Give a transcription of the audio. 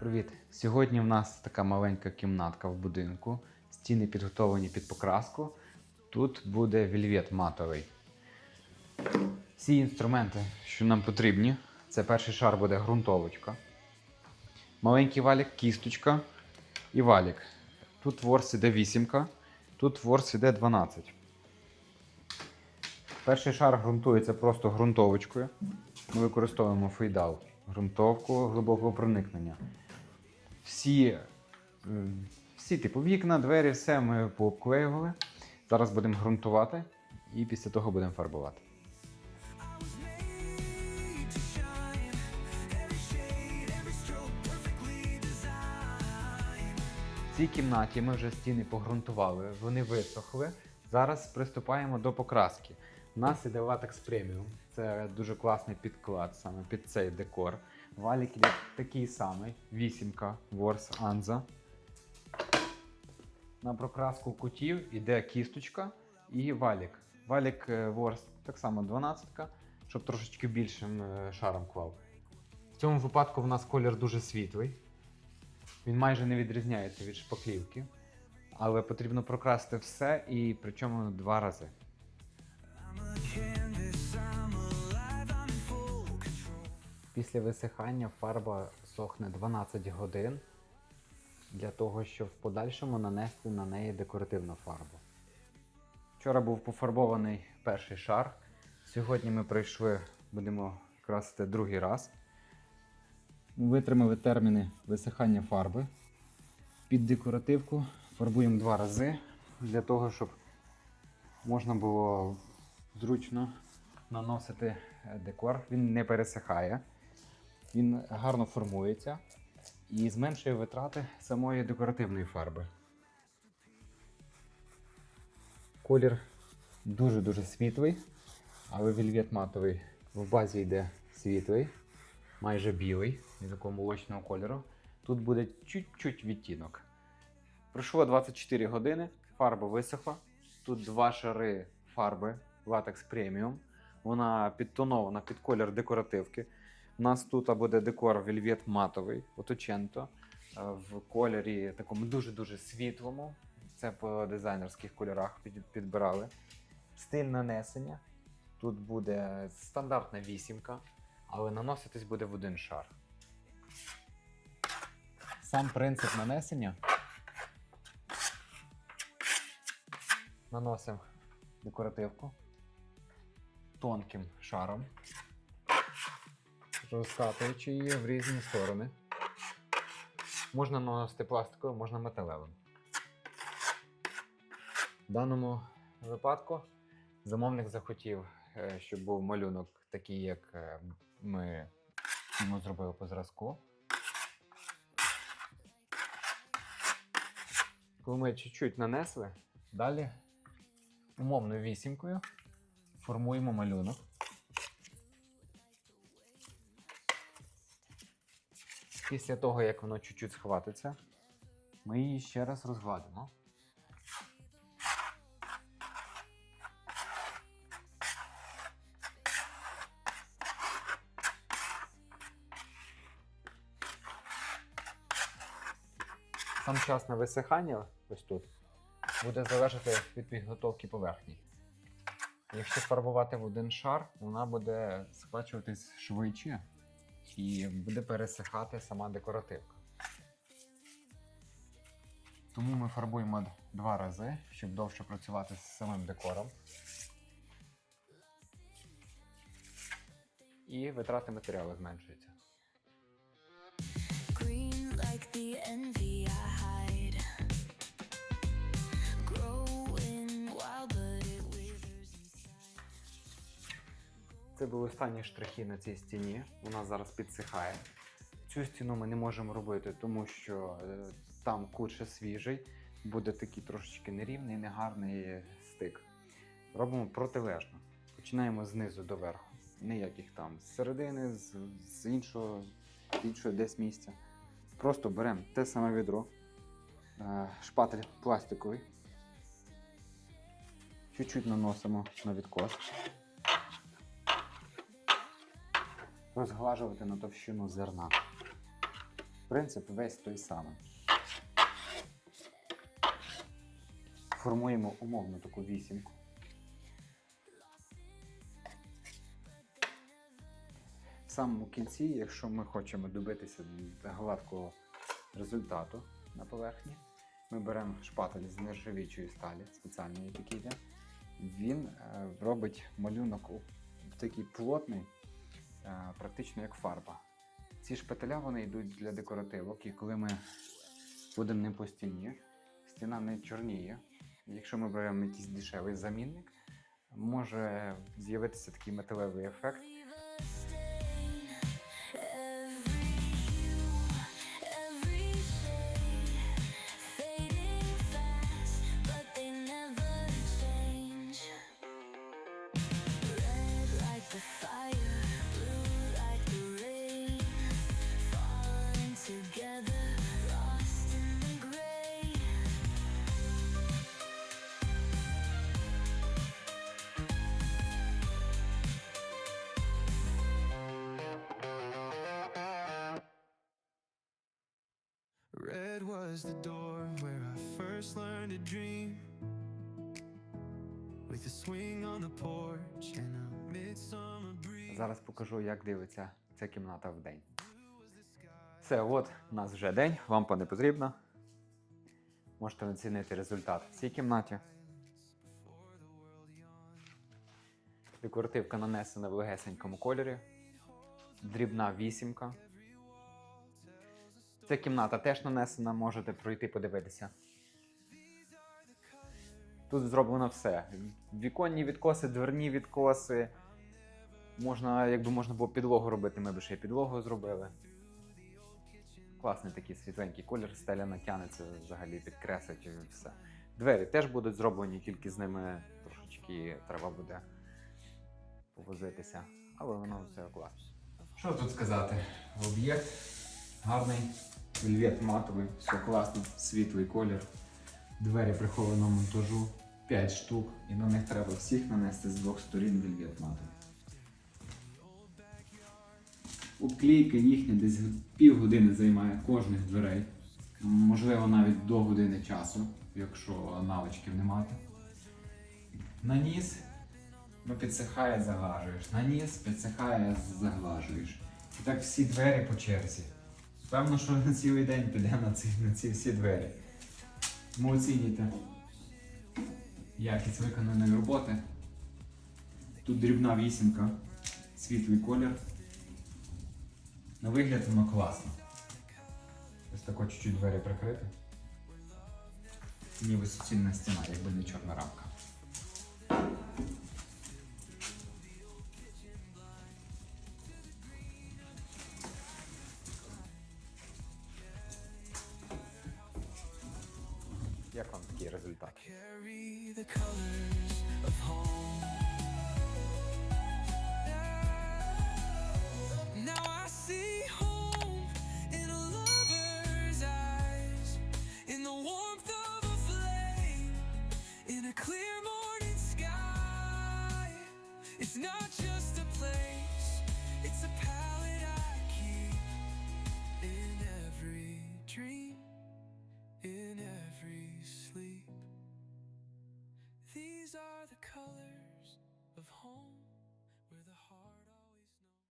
Привіт! Сьогодні в нас така маленька кімнатка в будинку. Стіни підготовлені під покраску. Тут буде вільвет матовий. Всі інструменти, що нам потрібні, це перший шар буде ґрунтовочка. Маленький валік, кісточка і валік. Тут ворс іде 8, тут ворс іде 12. Перший шар ґрунтується просто ґрунтовочкою. Ми використовуємо фейдал, ґрунтовку глибокого проникнення. Всі, е, всі типу вікна, двері, все ми пообклеювали. Зараз будемо ґрунтувати і після того будемо фарбувати. В цій кімнаті ми вже стіни погрунтували, вони висохли. Зараз приступаємо до покраски. У нас іде латекс преміум. Це дуже класний підклад саме під цей декор. Валік іде такий самий: вісімка Ворс Анза. На прокраску кутів іде кісточка і валік. Валік е, Ворс так само 12-ка, щоб трошечки більшим е, шаром клав. В цьому випадку в нас колір дуже світлий. Він майже не відрізняється від шпаклівки. Але потрібно прокрасти все і причому два рази. Після висихання фарба сохне 12 годин для того, щоб в подальшому нанести на неї декоративну фарбу. Вчора був пофарбований перший шар. Сьогодні ми прийшли, будемо красити другий раз. Витримали терміни висихання фарби. Під декоративку фарбуємо два рази для того, щоб можна було зручно наносити декор. Він не пересихає, він гарно формується і зменшує витрати самої декоративної фарби. Колір дуже-дуже світлий, але вільвет матовий в базі йде світлий, майже білий, від такого молочного кольору. Тут буде чуть-чуть відтінок. Пройшло 24 години, фарба висохла. Тут два шари фарби латекс преміум. Вона підтонована під колір декоративки. У нас тут буде декор вельвет матовий, оточенто, е, в кольорі такому дуже-дуже світлому. Це по дизайнерських кольорах підбирали. Стиль нанесення. Тут буде стандартна вісімка, але наноситись буде в один шар. Сам принцип нанесення. Наносимо декоративку тонким шаром, розкатуючи її в різні сторони. Можна наносити пластиковим, можна металевим. В даному випадку замовник захотів, е, щоб був малюнок такий, як е, ми йому зробили по зразку. Коли ми чуть-чуть нанесли, далі умовною вісімкою формуємо малюнок. Після того, як воно чуть-чуть схватиться, ми її ще раз розгладимо. Сам час на висихання ось тут буде залежати від підготовки поверхні. Якщо фарбувати в один шар, вона буде схвачуватись швидше і буде пересихати сама декоративка. Тому ми фарбуємо два рази, щоб довше працювати з самим декором. І витрати матеріалу зменшуються. Green like the envy Це були останні штрихи на цій стіні. Вона зараз підсихає. Цю стіну ми не можемо робити, тому що е, там кут ще свіжий, буде такий трошечки нерівний, негарний стик. Робимо протилежно. Починаємо знизу до верху. Ніяких там з середини, з, з іншого, з іншого десь місця. Просто беремо те саме відро, е, шпатель пластиковий. Чуть-чуть наносимо на відкос. Розглажувати на товщину зерна. Принцип весь той самий. Формуємо умовно таку вісімку. В самому кінці, якщо ми хочемо добитися гладкого результату на поверхні, ми беремо шпатель з нержавічої сталі, спеціальної такий. Він е, робить малюнок такий плотний, практично як фарба. Ці шпателя вони йдуть для декоративок, і коли ми будемо ним по стіні, стіна не чорніє. Якщо ми беремо якийсь дешевий замінник, може з'явитися такий металевий ефект. Red was the door where I first learned to dream. With a swing on the porch and a midsummer breeze. Зараз покажу, як дивиться ця кімната в день. Все, от у нас вже день, лампа не потрібна. Можете оцінити результат в цій кімнаті. Декоративка нанесена в легесенькому кольорі. Дрібна вісімка. Ця кімната теж нанесена, можете пройти подивитися. Тут зроблено все. Віконні відкоси, дверні відкоси. Можна, якби можна було підлогу робити, ми б ще й підлогу зробили. Класний такий світленький колір, стеля натягнеться, взагалі підкреслить і все. Двері теж будуть зроблені, тільки з ними трошечки треба буде повозитися. Але воно все класно. Що тут сказати? Об'єкт гарний, вельвет матовий, все класно, світлий колір. Двері прихованого монтажу 5 штук, і на них треба всіх нанести з двох сторін вельвет матовий. Обклейка їхня десь півгодини займає кожних дверей. Можливо, навіть до години часу, якщо навичків не мати. Наніс, ну підсихає, заглажуєш. Наніс, підсихає, заглажуєш. І так всі двері по черзі. Певно, що на цілий день піде на ці, на ці всі двері. Тому оцінюйте якість виконаної роботи. Тут дрібна вісімка, світлий колір. На вигляд воно класно. Ось тако чуть-чуть двері прикрити. Ніби суцільна стіна, якби не чорна рамка. Як вам такий результат?